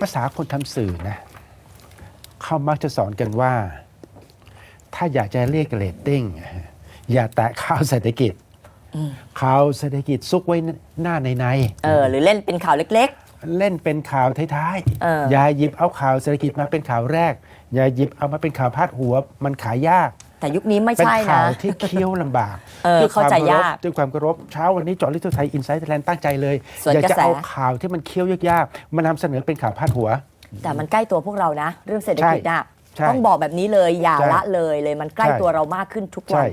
ภาษาคนทำสื่อนะเขามักจะสอนกันว่า ถ้าอยากจะเรียกเรตติ้งอย่าแตะข่าวเศรษฐกิจอืมข่าวเศรษฐกิจซุกไว้หน้าในในๆเออหรือเล่นเป็นข่าวเล็กเล่นเป็นข่าวท้ายเอออย่าหยิบเอาข่าวเศรษฐกิจมาเป็นข่าวแรก อย่าหยิบเอามาเป็นข่าวพาดหัว มันขายยากๆ แต่ยุคนี้ไม่เป็นใช่ข่านะ วที่เคี้ยวลำบากเออด้วยควมเข้าใจยากเครพด้วยความเคารพเช้าวันนี้เจอลิทไทยอินไซต์ไทยแลนด์ตั้งใจเลยสวนอยากกระจะแส เอาข่าวที่มันเคี้ยวยากๆมานำเสนอเป็นข่าวพาดหัว แต่มันใกล้ตัวพวกเรานะ เรื่องเศรษฐกิจน่ะใช่ต้องบอกแบบนี้เลยอย่าใช่ละเลยเลยมันใกล้ใช่ ตัวเรามากขึ้นทุกวัใช่ น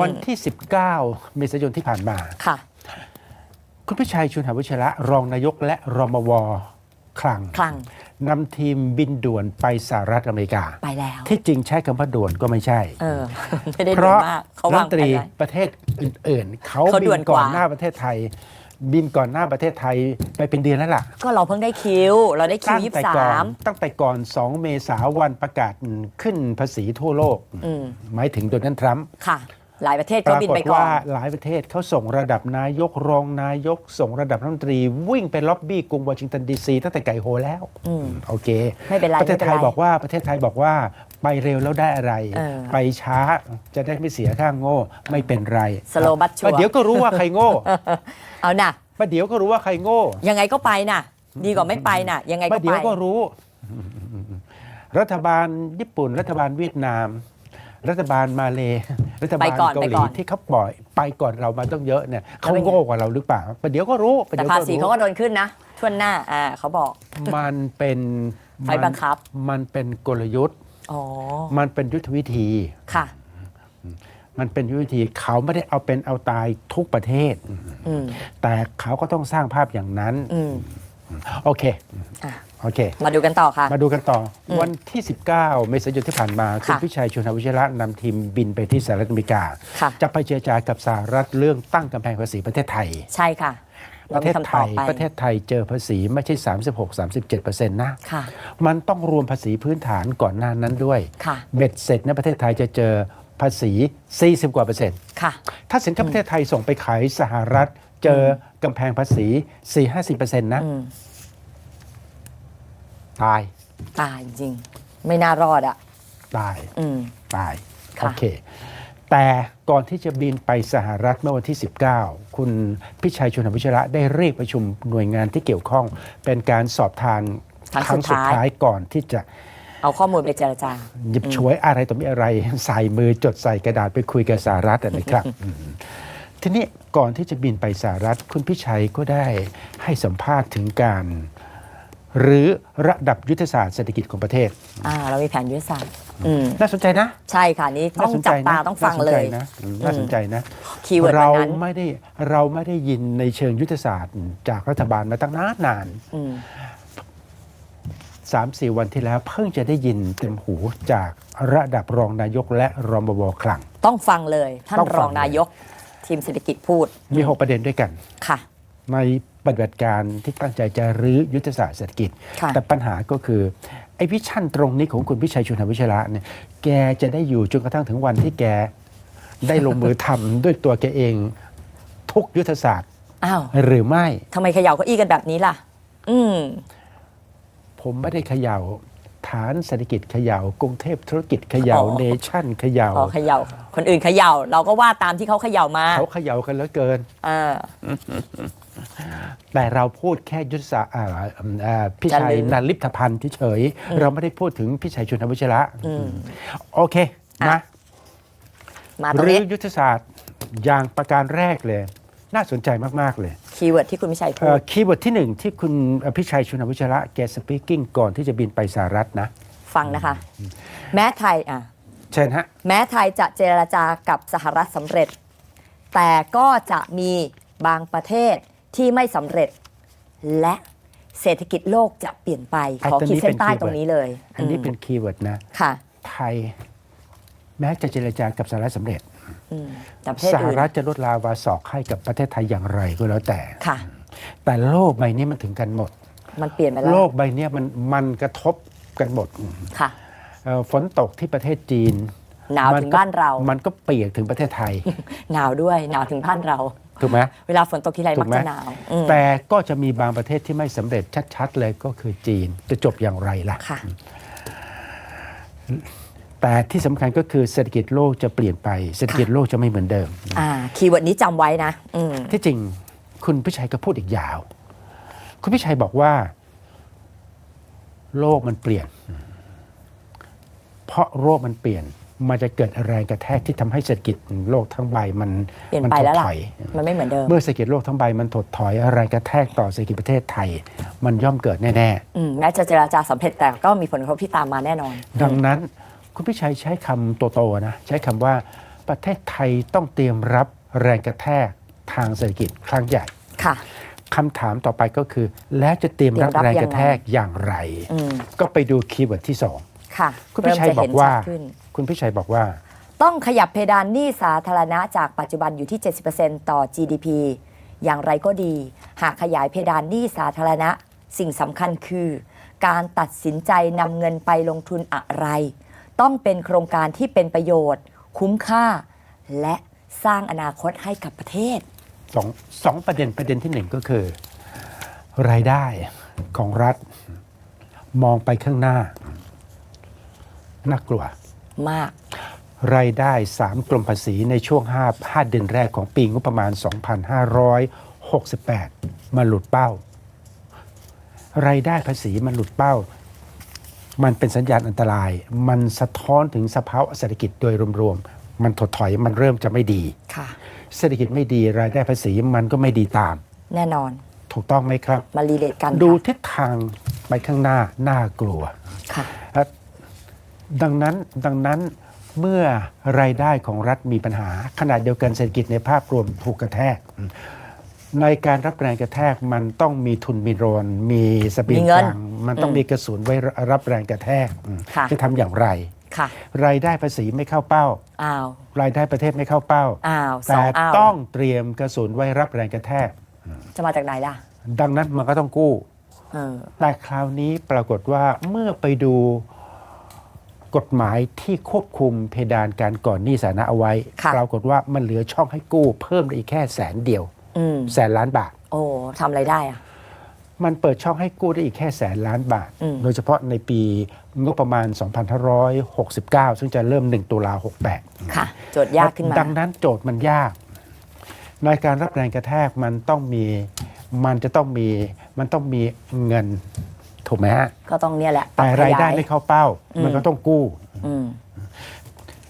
วันที่ 19 เมษายนที่ผ่านมา ค่ะ คุณพิชัยชุนหาวิชระรองนายกและรมวคลัง คลัง นำทีมบินด่วนไปสหรัฐอเมริกา ไปแล้ว ที่จริงใช้คำว่าด่วนก็ไม่ใช่ เออไม่ได้เพด่วนราะมากเขารัวาฐงมนตรีแผนไว้ ประเทศอื่นๆ เขาเขาบิด่วนนก่อนกว่า หน้าประเทศไทย บินก่อนหน้าประเทศไทยไปเป็นเดือนแล้วล่ะ ก็เราเพิ่งได้คิว เราได้คิวตั้งยี่แต่สาก่อนมตั้งแต่ก่อน 2 เมษาวันประกาศขึ้นภาษีทั่วโลก อืมหมายถึงโดนัลด์ทรัมป์ค่ะ หลายประเทศปก็ราบินกฏไปก่อน ว่าหลายประเทศเขาส่งระดับนายกรองนายกส่งระดับรัฐมนตรี วิ่งไปล็อบบี้กรุงวอชิงตันดีซีตั้งแต่ไก่โฮแล้วอืมโอเคไม่เป็นไรประเทศไทยไม่เป็นไรบอกว่าประเทศไทยบอกว่าไปเร็วแล้วได้อะไร เออไปช้าจะได้ไม่เสียค่างโง่ไม่เป็นไร Slow but sure ประเดี๋ยวก็รู้ว่าใครโง่เอาน่ะ ประเดี๋ยวก็รู้ว่าใครโง่ ยังไงก็ไปน่ะ ดีกว่าไม่ไปน่ะ ยังไงปก็ระไป เดี๋ยวก็รู้ รัฐบาลญี่ปุ่น รัฐบาลเวียดนาม รัฐบาลมาเลรัฐบาลไปก่อนเกาหไปลีก่อนที่เขาปล่อยไปก่อนเรามาต้องเยอะเนี่ยเขาแล้วเป็นไงโง่กว่าเราหรือเปล่าประเดี๋ยวก็รู้ประแต่เดี๋ยวภาก็ษีรู้เขาก็โดนขึ้นนะทวนหน้าอ่าเขาบอก มันเป็นไฟบังคับ มันเป็นกลยุทธ์อ๋อมันเป็นยุทธวิธีค่ะ มันเป็นยุทธวิธีเขาไม่ได้เอาเป็นเอาตายทุกประเทศอืมแต่เขาก็ต้องสร้างภาพอย่างนั้นอืม โอเค อะโอเค มาดูกันต่อค่ะ มาดูกันต่ออมวันที่ 19 เมษายนที่ผ่านมา คุณค่ะพิชัยชุนวิชระนำทีมบินไปที่สหรัฐอเมริกา ค่ะ จะไปเจรจากับสหรัฐเรื่องตั้งกำแพงภาษีประเทศไทย ใช่ค่ะปเราระเทมีศคำไทตอบย ไป ประเทศไทยเจอภาษีไม่ใช่ 36 37เปอร์เซ็นต์นะ ค่ะ มันต้องรวมภาษีพื้นฐานก่อนหน้านั้นด้วย ค่ะ เบ็ดเสร็จในประเทศไทยจะเจอภาษี 40 กว่าเปอร์เซ็นต์ ค่ะ ถ้าสินค้าประเทศไทยส่งไปขายสหรัฐ เจอกำแพงภาษี 4-50เปอร์เซ็นต์นะ อืมตาย ตายจริง ไม่น่ารอดอะ ตาย อืม ตาย ค่ะ โอเค แต่ก่อนที่จะบินไปสหรัฐเมื่อวันที่ 19 คุณพิชัยชุนวิชระได้เรียกประชุมหน่วยงานที่เกี่ยวข้อง เป็นการสอบทานครั้งสุดท้ายก่อนที่จะเอาข้อมูลไปเจรจา หยิบฉวยอะไรต่อมีอะไร ใส่มือจดใส่กระดาษไปคุยกับสหรัฐอะนะครับอืม ทีนี้ก่อนที่จะบินไปสหรัฐคุณพิชัยก็ได้ให้สัมภาษณ์ถึงการ หรือระดับยุทธศาสตร์เศรษฐกิจของประเทศ อ่าเรามีแผนยุทธศาสตร์อืมน่าสนใจนะ ใช่ค่ะนี่ต้องน่สนจัใจบตานะต้องฟังน่าสนเลใจยนะอืมน่าสนใจนะคีย์เวิร์ดเราวันนั้นไม่ได้เราไม่ได้ยินในเชิงยุทธศาสตร์ จากรัฐบาลมาตั้งนานนานอืมสามสี่วันที่แล้วเพิ่งจะได้ยินเต็มหูจากระดับรองนายกและรมบคลัง ต้องฟังเลย ท่านต้องฟังรองนายก ทีมเศรษฐกิจพูดมีหกประเด็นด้วยกัน ค่ะ ในปฏิบัติการที่ตั้งใจจะรื้อยุทธศาสตร์เศรษฐกิจ ค่ะ แต่ปัญหาก็คือ ไอ้วิชั่นตรงนี้ของคุณพิชัยชุนวิชระเนี่ยแกจะได้อยู่จนกระทั่งถึงวันที่แกได้ลงมือทำ ด้วยตัวแกเองทุกยุทธศาสตร์อ้าวหรือไม่ ทำไมเขย่าเก้าอี้กันแบบนี้ล่ะ อืม ผมไม่ได้เขย่า ฐานเศรษฐกิจเขย่ากรุงเทพธุรกิจเขย่าอ๋อ เนชั่นเขย่าพอเขย่า คนอื่นเขย่า เราก็ว่าตามที่เขาเขย่ามาเขาเขย่ากันแล้วเกินเออแต่เราพูดแค่ยุทธศาสตร์อ่าอ่าพี่ชัยจะลืมนันลิปทพันธ์เฉยๆเราไม่ได้พูดถึงพี่ชัยชุนทวิชระอืม โอเคอะนะมาตรงรื้นี้อยุทธศาสตร์อย่างประการแรกเลย น่าสนใจมาก ๆ เลย คีย์เวิร์ดที่คุณวิชัยพูเอ่อดคีย์เวิร์ดที่หนึ่งที่คุณพี่ชัยชุนทวิชระแกสปีกิ้งก่อนที่จะบินไปสหรัฐนะ ฟังนะคะ แม้ไทยอะเชิญฮะแม้ไทยจะเจรจากับสหรัฐสำเร็จ แต่ก็จะมีบางประเทศที่ไม่สำเร็จ และเศรษฐกิจโลกจะเปลี่ยนไปไอ้ขอตัวนี้ขีดเส้นใต้เป็นตรง keyword นี้เลย อันนี้มเป็นคีย์เวิร์ดนะค่ะไทย แม้จะเจรจากับสหรัฐสำเร็จอืม แต่ประเทศสหอื่นรัฐจะลดลาวาศอกให้กับประเทศไทยอย่างไรก็แล้วแต่ ค่ะ แต่โลกใบนี้มันถึงกันหมด มันเปลี่ยนไปแล้วโลกใบเนี้ยมันมันกระทบกันหมดค่ะ เอ่อฝนตกที่ประเทศจีนหนาวมัถึงก็บ้านเรา มันก็เปียกถึงประเทศไทย หนาวด้วยหนาวถึงบ้านเรา ถูกไหม เวลาฝนตกทีไรถูมักกไหม จะหนาวอืมแต่ก็จะมีบางประเทศที่ไม่สำเร็จชัด ๆ เลยก็คือจีนจะจบอย่างไรล่ะ ค่ะ แต่ที่สำคัญก็คือเศรษฐกิจโลกจะเปลี่ยนไป เศรษฐกิจโลกจะไม่เหมือนเดิม อ่าคีย์เวิร์ดนี้จำไว้นะอืมที่จริงคุณพิชัยก็พูดอีกยาว คุณพิชัยบอกว่า โลกมันเปลี่ยน เพราะโลกมันเปลี่ยน มันจะเกิดแรงกระแทกที่ทำให้เศรษฐกิจโลกทั้งใบมันเปลี่ยนมัไปถดแล้วล่ะ ถอย มันไม่เหมือนเดิมเมื่อเศรษฐกิจโลกทั้งใบมันถดถอยแรงกระแทกต่อเศรษฐกิจประเทศไทย มันย่อมเกิดแน่ อืมแม้จะเจราจาสำเร็จแต่ก็มีผลกระทบที่ตามมาแน่นอน ๆ ดังนั้น คุณพิชัยใช้คำโตๆนะใช้คำว่าประเทศไทยต้องเตรียมรับแรงกระแทกทางเศรษฐกิจครั้งใหญ่ค่ะคำถามต่อไปก็คือ แล้วจะเตรียมรับเตรียมรับแรงกระแทกอย่างไรอืมก็ไปดูคีย์เวิร์ดที่สองค่ะคุณพิชัยเริ่มจะบอเห็นกว่าชัดขึ้นคุณพิชัยบอกว่า ต้องขยับเพดานหนี้สาธารณะจากปัจจุบันอยู่ที่ 70%ต่อ GDP อย่างไรก็ดี หากขยายเพดานหนี้สาธารณะ สิ่งสำคัญคือ การตัดสินใจนำเงินไปลงทุนอะไร ต้องเป็นโครงการที่เป็นประโยชน์ คุ้มค่า และสร้างอนาคตให้กับประเทศสองสองประเด็นประเด็นที่หนึ่งก็คือ รายได้ของรัฐมองไปข้างหน้า น่ากลัว มาก รายได้ 3กลมภาษีในช่วง5 5เดือนแรกของปีงบประมาณ 2568มันหลุดเป้า รายได้ภาษีมันหลุดเป้า มันเป็นสัญญาณอันตราย มันสะท้อนถึงสภาวะเศรษฐกิจโดยรวมๆ มันถดถอย มันเริ่มจะไม่ดีค่ะเศรษฐกิจไม่ดีรายได้ภาษีมันก็ไม่ดีตาม แน่นอน ถูกต้องไหมครับ มารีเลทกัน ดูค่ะทิศทางไปข้างหน้า น่ากลัว ค่ะ ดังนั้น ดังนั้นเมื่อรายได้ของรัฐมีปัญหา ขณะเดียวกันเศรษฐกิจในภาพรวมถูกกระแทก ในการรับแรงกระแทกมันต้องมีทุนมีโรนมีสเสบียงมีเงิกนลางมันต้องอืมมีกระสุนไว้รับแรงกระแทกค่ะ จะทำอย่างไร ค่ะรายได้ภาษีไม่เข้าเป้า อ้าวรายได้ประเทศไม่เข้าเป้า อ้าวสอแต่งอ้าวต้องเตรียมกระสุนไว้รับแรงกระแทก จะมาจากไหนล่ะดังนั้นมันก็ต้องกู้ เออแต่คราวนี้ปรากฏว่าเมื่อไปดูกฎหมายที่ควบคุมเพดานการก่อนหนี้สาธารณะเอาไว้ค่ะปรากฏว่ามันเหลือช่องให้กู้เพิ่มได้อีกแค่แสนเดียวอืม แสนล้านบาท โอ้ทำอะไรได้อะ มันเปิดช่องให้กู้ได้อีกแค่แสนล้านบาท อืม โดยเฉพาะในปีงบประมาณ 2569 ซึ่งจะเริ่ม 1 ตุลา68 ค่ะ โจทย์ยากขึ้นมา ดังนั้นโจทย์มันยาก ในการรับแรงกระแทกมันต้องมีมันจะต้องมีมันต้องมีเงินถูกไหมฮะก็ต้องเนี่ยแหละแต่รายได้ปบขไม่เข้าเป้าอืมมันก็ต้องกู้ อืม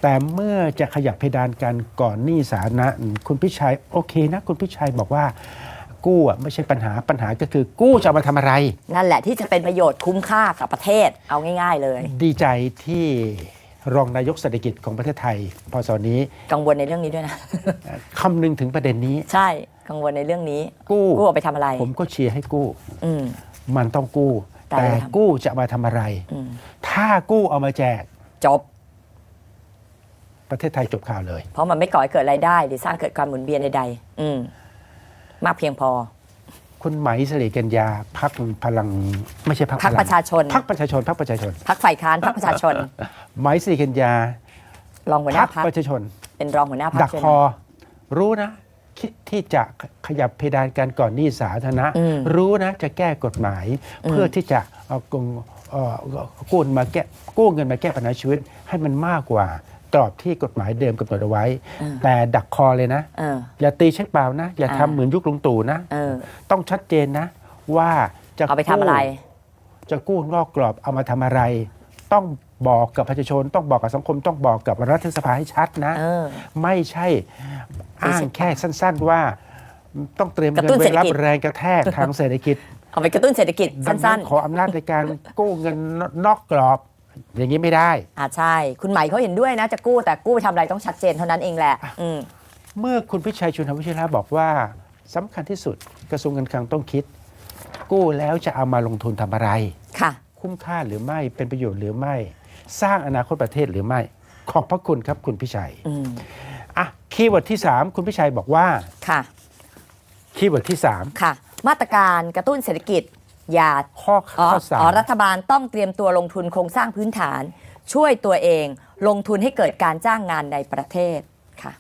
แต่เมื่อจะขยับเพดานกันก่อนหนี้สาธารณะคุณพิชัยโอเคนะ คุณพิชัยบอกว่ากู้อะไม่ใช่ปัญหาปัญหาก็คือกู้จะเอามาทำอะไร นั่นแหละที่จะเป็นประโยชน์คุ้มค่ากับประเทศเอาง่าย ๆ เลย ดีใจที่รองนายกเศรษฐกิจของประเทศไทย พอสอนี้กังวลในเรื่องนี้ด้วยนะ คำนึงถึงประเด็นนี้ ใช่กังวลในเรื่องนี้ กู้กู้เอาไปทำอะไร ผมก็เชียร์ให้กู้ อืม มันต้องกู้ แต่แต่กู้จะเอามาทำอะไร อืม ถ้ากู้เอามาแจกจบ ประเทศไทยจบข่าวเลย เพราะมันไม่ก่อให้เกิดรายได้ หรือสร้างเกิดความหมุนเวียนใดๆอืมมากเพียงพอ คุณไหมสิริกัญญาพักพลังไม่ใช่พักพรรคประชาชน พักประชาชนพักประชาชนพักฝ่ายค้านพักประชาชน ไหมสิริกัญญารองหัวหพัน้ากพักประชาชน เป็นรองหัวหน้าพักดักคอ รู้นะ คิดที่จะขยับเพดานการก่อนหนี้สาธารณะอืมรู้นะจะแก้กฎหมายอืมเพื่อที่จะเอากงเอ่อกู้มาแก้กู้เงินมาแก้ปัญหาชีวิตให้มันมากกว่าก รอบที่กฎหมายเดิมกำหนดเอาไว้ แต่ดักคอเลยนะเอออย่าตีเช็คเปล่านะ อย่าอ่าทำเหมือนยุคลุงตู่นะเออต้องชัดเจนนะ ว่าจะเอาไปทำอะไรกู้จะกู้นอกกรอบเอามาทำอะไร ต้องบอกกับประชาชน ต้องบอกกับสังคม ต้องบอกกับรัฐสภาให้ชัดนะเออไม่ใช่อ้างแค่สั้น ๆว่าต้องเตรียมกระเงินตุ้นไว้รับเศรษฐกิจแรงกระแทกทางเศรษฐกิจเอาไปกระตุ้นเศรษฐกิจดังสั้นขออำนาจในการกู้เงินนอกกรอบ อย่างนี้ไม่ได้ๆอ่าใช่ คุณไหมเขาเห็นด้วยนะจะกู้แต่กู้ไปทำอะไรต้องชัดเจนเท่านั้นเองแหละ อืม เมื่อคุณพิชัยชุนทวิชิระบอกว่าสำคัญที่สุดกระทรวงการคลังต้องคิด กู้แล้วจะเอามาลงทุนทำอะไร ค่ะ คุ้มค่าหรือไม่เป็นประโยชน์หรือไม่ สร้างอนาคตประเทศหรือไม่ ขอบพระคุณครับคุณพิชัยอืม อะคีย์เวิร์ดที่ 3 คุณพิชัยบอกว่าค่ะ คีย์เวิร์ดที่ค่ะ มาตรการกระตุ้นเศรษฐกิจ อย่า3ข้ออ๋อข้อสาอ๋อมรัฐบาลต้องเตรียมตัวลงทุนโครงสร้างพื้นฐาน ช่วยตัวเองลงทุนให้เกิดการจ้างงานในประเทศค่ะ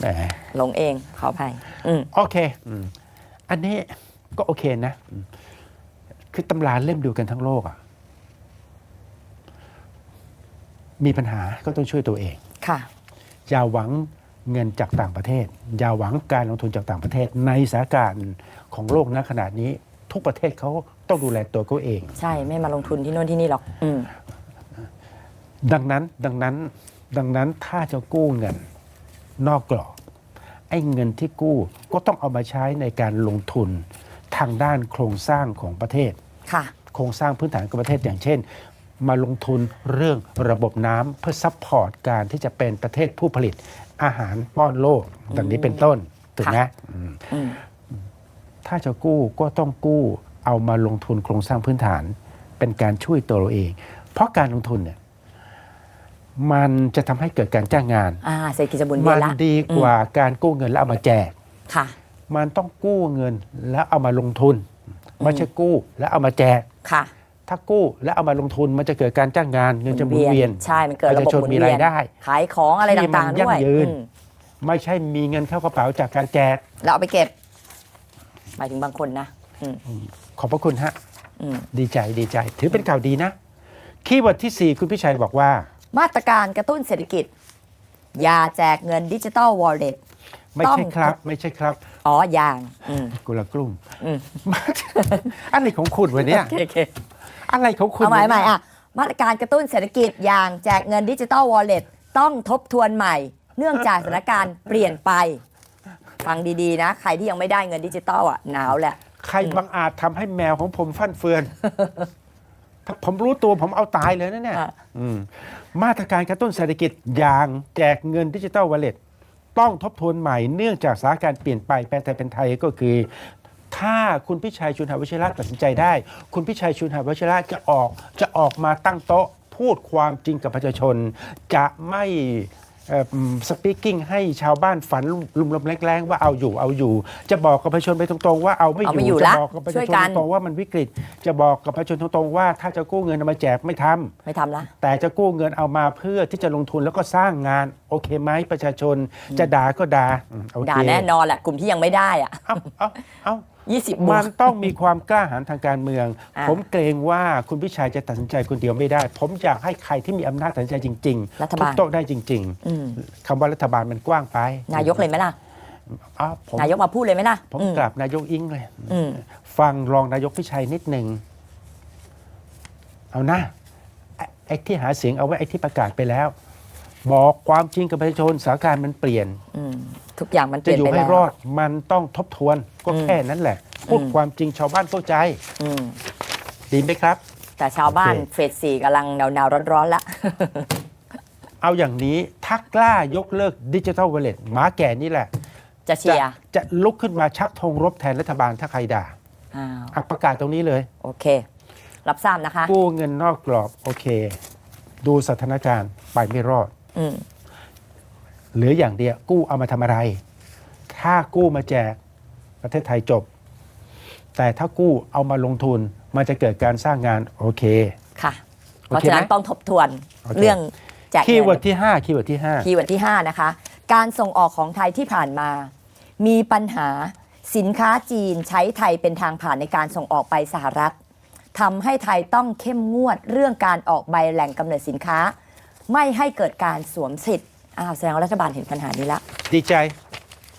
แหมหลงเองขออภัยอืมโอเคอืมอันนี้ก็โอเคนะอืมคือตำราเล่มเดียวกันทั้งโลกอะมีปัญหาก็ต้องช่วยตัวเอง ค่ะ อย่าหวัง เงินจากต่างประเทศ อย่าหวังการลงทุนจากต่างประเทศ ในสถานการณ์ของโลกณขนาดนี้ ทุกประเทศเขาต้องดูแลตัวเขาเอง ใช่ไม่มาลงทุนที่โน่นที่นี่หรอกอืมดังนั้นดังนั้นดังนั้นถ้าจะกู้เงินนอกกรอบไอ้เงินที่กู้ก็ต้องเอามาใช้ในการลงทุนทางด้านโครงสร้างของประเทศ ค่ะ โครงสร้างพื้นฐานของประเทศอย่างเช่น มาลงทุนเรื่องระบบน้ำเพื่อซัพพอร์ตการที่จะเป็นประเทศผู้ผลิตอาหารป้อนโลกดังนี้เป็นต้นถูกไหมอืมอืมถ้าจะกู้ก็ต้องกู้เอามาลงทุนโครงสร้างพื้นฐาน เป็นการช่วยตัวเราเอง เพราะการลงทุนเนี่ยมันจะทำให้เกิดการจ้างงาน อ่าเศรษฐกิจจะหมุนเวีมัยนนละดีกว่าการกู้เงินแล้วเอามาแจก ค่ะ มันต้องกู้เงินแล้วเอามาลงทุน ไม่ใช่กู้แล้วเอามาแจก ค่ะ ถ้ากู้แล้วเอามาลงทุนมันจะเกิดการจ้างงานเงินจะหมุนเวียนใช่ มันเกิดระบบประชาชนหมุนมีเวีรายนได้ ขายของอะไรที่มันต่างๆยั่ด้วยงยืนอืมไม่ใช่มีเงินเข้ากระเป๋าจากการแจกแล้วเอาไปเก็บ หมายถึงบางคนนะอืมขอบพระคุณฮะอืมดีใจดีใจ ถือเป็นข่าวดีนะ คีย์เวิร์ดที่ 4 คุณพิชัยบอกว่า มาตรการกระตุ้นเศรษฐกิจอย่าแจกเงินดิจิ t a ลวอลเล็ตไม่ต้อใช่งครับ ไม่ใช่ครับ อ๋ออย่างอืมกุละกลุ่มอืมอะไรของคุณวะเนี่ยโอเคโอเคอะไรของคุณเอาใหม่วะใหม่เนี่ยอะมาตรการกระตุ้นเศรษฐกิจอย่างแจกเงินดิจิ t a ลวอลเล็ตต้องทบทวนใหม่ เนื่องจากสถานการณ์เปลี่ยนไป ฟังดีๆนะ ใครที่ยังไม่ได้เงินดิจิตอลอะหนาวแหละ ใครบังอาจทำให้แมวของผมฟั่นเฟือน ถ้าผมรู้ตัวผมเอาตายเลยนะเนี่ยอะ อืมมาตรการกระตุ้นเศรษฐกิจอย่างแจกเงินดิจิ t a ลวอลเล็ตต้องทบทวนใหม่เนื่องจากสถานการณ์เปลี่ยนไปแปลไทยเป็นไทยก็คือ ถ้าคุณพิชัยชุนหาวิชระตัดสินใจได้ คุณพิชัยชุนหาวิชระจะออกจะออกมาตั้งโต๊ะพูดความจริงกับประชาชน จะไม่สปีกิ้งให้ชาวบ้านฝันลุมลมแรงๆว่าเอาอยู่เอาอยู่ จะบอกกับประชาชนไปตรงๆว่าเอาไม่เอาไม่ออยู่ยู่ละจะบอกกับประช่ชาวยชนกันตรงๆว่ามันวิกฤต จะบอกกับประชาชนตรงๆว่าถ้าจะกู้เงินเอามาแจกไม่ทำไม่ทำละ แต่จะกู้เงินเอามาเพื่อที่จะลงทุนแล้วก็สร้างงานโอเคไหมประชาชนจะด่าก็ด่าอืมโอเคด่าแน่นอนแหละกลุ่มที่ยังไม่ได้อะ เอ้าเอ้าเอ้า 20บวมัก นต้องมีความกล้าหาญทางการเมือง อ่าผมเกรงว่าคุณพิชัยจะตัดสินใจคนเดียวไม่ได้ ผมอยากให้ใครที่มีอำนาจตัดสินใจจริงรัฐๆทุบากลโต๊ะได้จริง อืมๆคำว่ารัฐบาลมันกว้างไปนายกเลยไหมล่ะ อ้าวผมนายกมาพูดเลยไหมล่ะผมอืมกราบนายกอิงเลย อืม ฟังรองนายกพิชัยนิดหนึ่งเอานะไอ้ไอ้ที่หาเสียงเอาไว้ไอ้ที่ประกาศไปแล้ว บอกความจริงกับประชาชนสถานการณ์มันเปลี่ยนอืมทุกอย่างมันเปจะลี่ยนอยู่ไปให้แล้วรอดมันต้องทบทวนก็อืมแค่นั้นแหละพูดอืมความจริงชาวบ้านเข้าใจอืมดีไหมครับ แต่ชาวบ้านโอเคเฟสสี่กำลังหนาวหนาวๆร้อนๆละเอาอย่างนี้ถ้ากล้ายกเลิกดิจิทัลวอลเล็ตหมาแก่นี่แหละ จะเชีจะยร์จะลุกขึ้นมาชักธงรบแทนรัฐบาลถ้าใครด่า อ้าวอะประกาศตรงนี้เลย โอเค รับทราบนะคะ กู้เงินนอกกรอบโอเค ดูสถานการณ์ไปไม่รอด อืมเหลืออย่างเดียวกู้เอามาทำอะไร ถ้ากู้มาแจกประเทศไทยจบ แต่ถ้ากู้เอามาลงทุน มันจะเกิดการสร้างงานโอเค ค่ะโอเพราะเคฉะนั้นไหมต้องทบทวนโอเค เรื่องแจกคีย์เวิเงิร์ดที่ 5 คีย์เวิร์ดที่ คีย์เวิร์ดที่ 5 นะคะ การส่งออกของไทยที่ผ่านมา มีปัญหา สินค้าจีนใช้ไทยเป็นทางผ่านในการส่งออกไปสหรัฐทำให้ไทยต้องเข้มงวดเรื่องการออกใบแหล่งกำเนิดสินค้า ไม่ให้เกิดการสวมสิทธิ์อ้าวแสดงว่ารัฐบาลเห็นปัญหานี้ละ5ดีใจ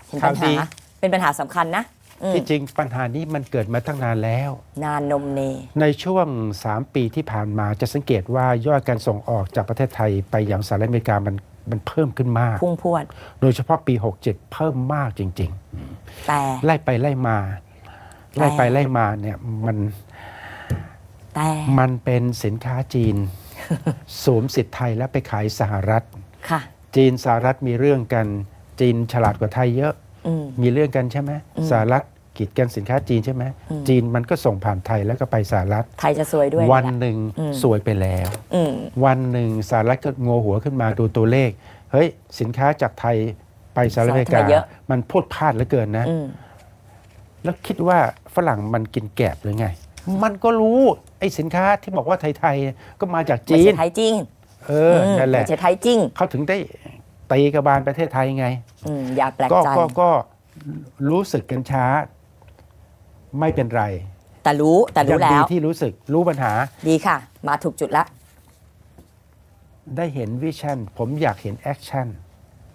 เห็นปัญข่าวดี หาเป็นปัญหาสำคัญนะอืมที่จริงปัญหานี้มันเกิดมาตั้งนานแล้ว นานนมเน ในช่วง 3 ปีที่ผ่านมาจะสังเกตว่ายอดการส่งออกจากประเทศไทยไปยังสหรัฐอเมริกามัน มันเพิ่มขึ้นมาก พุ่งพวด โดยเฉพาะปี 67 เพิ่มมากจริง แต่ ๆ ไล่ไปไล่มา ไล่ไปไล่มาเนี่ยมันแต่มันเป็นสินค้าจีน สวมสิทธิ์ไทยแล้วไปขายสหรัฐ ค่ะ จีนสหรัฐมีเรื่องกันจีนฉลาดกว่าไทยเยอะ อืม มีเรื่องกันใช่ไหมอืมสหรัฐ กีดกันสินค้าจีนใช่ไหมอืมจีนมันก็ส่งผ่านไทยแล้วก็ไปสหรัฐไทยจะซวยด้วยวันแหละหนึ่งอืมสวยไปแล้วอืมวันหนึ่งสหรัฐก็งอหัวขึ้นมาดูตัวเลข เฮ้ยสินค้าจากไทยไปสหรัฐอเมริกาสหรัฐเยอะมันพูดพลาดเหลือเกินนะอืมแล้วคิดว่าฝรั่งมันกินแกบหรือไง มันก็รู้ไอ้สินค้าที่บอกว่าไทยๆก็มาจากไม่จีนใช่ไทยจริงเออนั่นแหละไม่ใช่ไทยจริงเขาถึงได้ตีกระบาลประเทศไทยไงอืมอย่าแปลกก็ใจก็ก็รู้สึกกันช้า ไม่เป็นไรแต่รู้แต่ยัรู้ดีแล้วที่รู้สึกรู้ปัญหาดีค่ะ มาถูกจุดละ ได้เห็นวิชั่นผมอยากเห็นแอคชั่น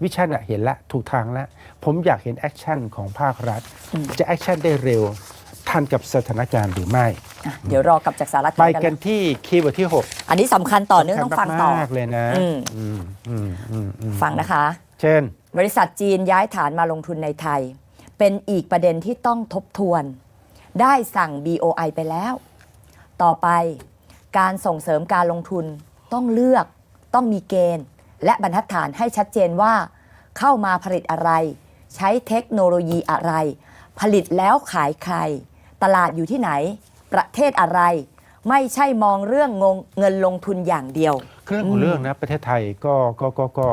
วิชั่นอะเห็นละถูกทางแล้วผมอยากเห็นแอคชั่นของภาครัฐ อืม จะแอคชั่นได้เร็ว ทันกับสถานการณ์หรือไม่ อะเดี๋ยวรอกลับจากสาระไปกักันนที่คีย์เวิร์ดที่ 6 อันนี้สำคัญต่อเนื่องต้องฟังต่อ มากๆเลยนะอืม อืมอืมอืมอืมฟังนะคะ เช่น บริษัทจีนย้ายฐานมาลงทุนในไทย เป็นอีกประเด็นที่ต้องทบทวน ได้สั่ง BOI ไปแล้ว ต่อไปการส่งเสริมการลงทุนต้องเลือกต้องมีเกณฑ์ และบรรทัดฐานให้ชัดเจนว่า เข้ามาผลิตอะไร ใช้เทคโนโลยีอะไร ผลิตแล้วขายใคร ตลาดอยู่ที่ไหน ประเทศอะไร ไม่ใช่มองเรื่องงงเงินลงทุนอย่างเดียว เรื่องของเรื่องนะประเทศไทยก็ก็ก็ก็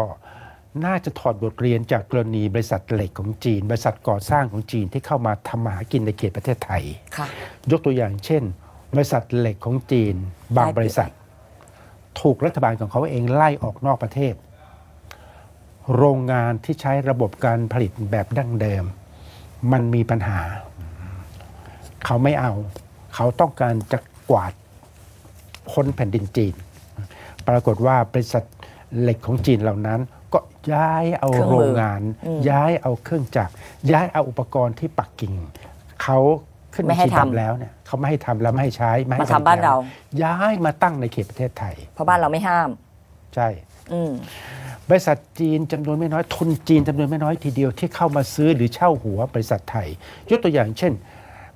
น่าจะถอดบทเรียนจากกรณีบริษัทเหล็กของจีน บริษัทก่อสร้างของจีนที่เข้ามาทำมาหากินในเขตประเทศไทยค่ะยกตัวอย่างเช่น บริษัทเหล็กของจีน บางได้บริษัท ถูกรัฐบาลของเขาเองไล่ออกนอกประเทศ โรงงานที่ใช้ระบบการผลิตแบบดั้งเดิม มันมีปัญหา เขาไม่เอา เขาต้องการจะกวาดพ้นแผ่นดินจีน ปรากฏว่าบริษัท เหล็กของจีนเหล่านั้น ก็ย้ายเอาเครื่องมือโรงงานอืมย้ายเอาเครื่องจักร ย้ายเอาอุปกรณ์ที่ปักกิ่งเขาขึ้นไม่มาให้ฉีดทำดำแล้วเนี่ยเขาไม่ให้ทำแล้วไม่ให้ใช้ไม่ให้มาทำบ้านเรา ย้ายมาตั้งในเขตประเทศไทย เพราะบ้านเราไม่ห้าม ใช่อืมบริษัทจีนจำนวนไม่น้อยทุนจีนจำนวนไม่น้อยทีเดียวที่เข้ามาซื้อหรือเช่าหัวบริษัทไทย ยกตัวอย่างเช่น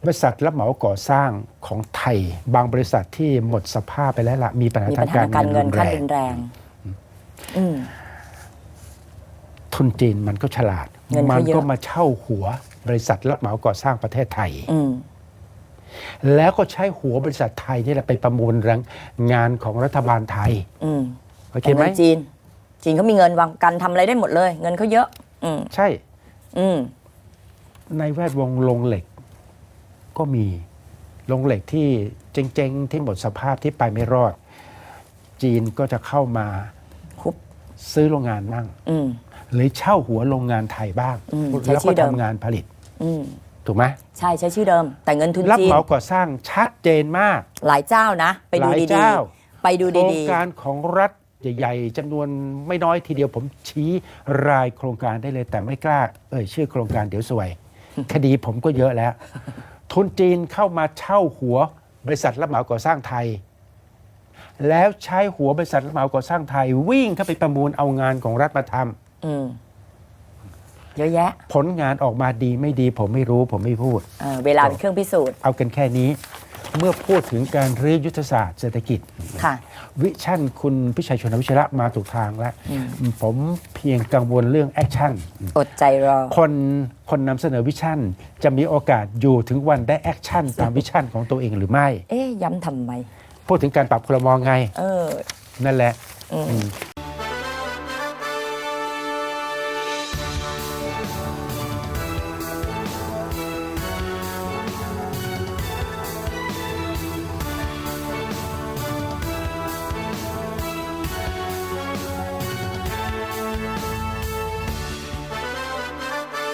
บริษัทรับเหมาก่อสร้างของไทย บางบริษัทที่หมดสภาพไปแล้วละมีปัญหามีทาปัญงหาการการเงิเงินนรุนขั้นแรรุงนแรงอืม ทุนจีนมันก็ฉลาดเงินเขามัเยอะก็มาเช่าหัวบริษัทรับเหมาก่อสร้างประเทศไทยอืมแล้วก็ใช้หัวบริษัทไทยนี่แหละไปประมูลรังงานของรัฐบาลไทยอืมโอเคแต่ไหมเงินจีน จีนเขามีเงินวางกันทำอะไรได้หมดเลย เงินเขาเยอะอืมใช่อืมในแวดวงโรงเหล็ก ก็มีโรงเหล็กที่เจ๊งๆ ที่หมดสภาพที่ไปไม่รอด จีนก็จะเข้ามาคุบ ซื้อโรงงานบ้างอืมหรือเช่าหัวโรงงานไทยบ้างอืมใช้แล้วชื่ก็อเดิมทำงานผลิตอืมถูกไหมใช่ใช้ชื่อเดิม แต่เงินทุนรับจีนเหมาก่อสร้างชัดเจนมาก หลายเจ้านะ ไปดูหลายดีเจ้าๆไปดูโครงดีการของรัฐใหญ่ๆจำนวนไม่น้อยทีเดียวผมชี้รายโครงการได้เลย แต่ไม่กล้า เอ่ยชื่อโครงการเดี๋ยวสวย คดีผมก็เยอะแล้ว ทุนจีนเข้ามาเช่าหัวบริษัทรับเหมาก่อสร้างไทย แล้วใช้หัวบริษัทรับเหมาก่อสร้างไทย วิ่งเข้าไปประมูลเอางานของรัฐมาทำๆอืมเยอะแยะผลงานออกมาดีไม่ดี ผมไม่รู้ผมไม่พูด เออเวลาเป็นเครื่องพิสูจน์เอากันแค่นี้ เมื่อพูดถึงการรื้อยุทธศาสตร์เศรษฐกิจ ค่ะ วิชั่นคุณพิชัยชนวิชระมาถูกทางแล้วผมเพียงกังวลเรื่องแอคชั่น อดใจรอ คนคนนำเสนอวิชั่น จะมีโอกาสอยู่ถึงวันได้แอคชั่นตามวิชั่นของตัวเองหรือไม่ เอ๊ยย้ำทำไม พูดถึงการปรับครมองไงเออนั่นแหละอืมอืม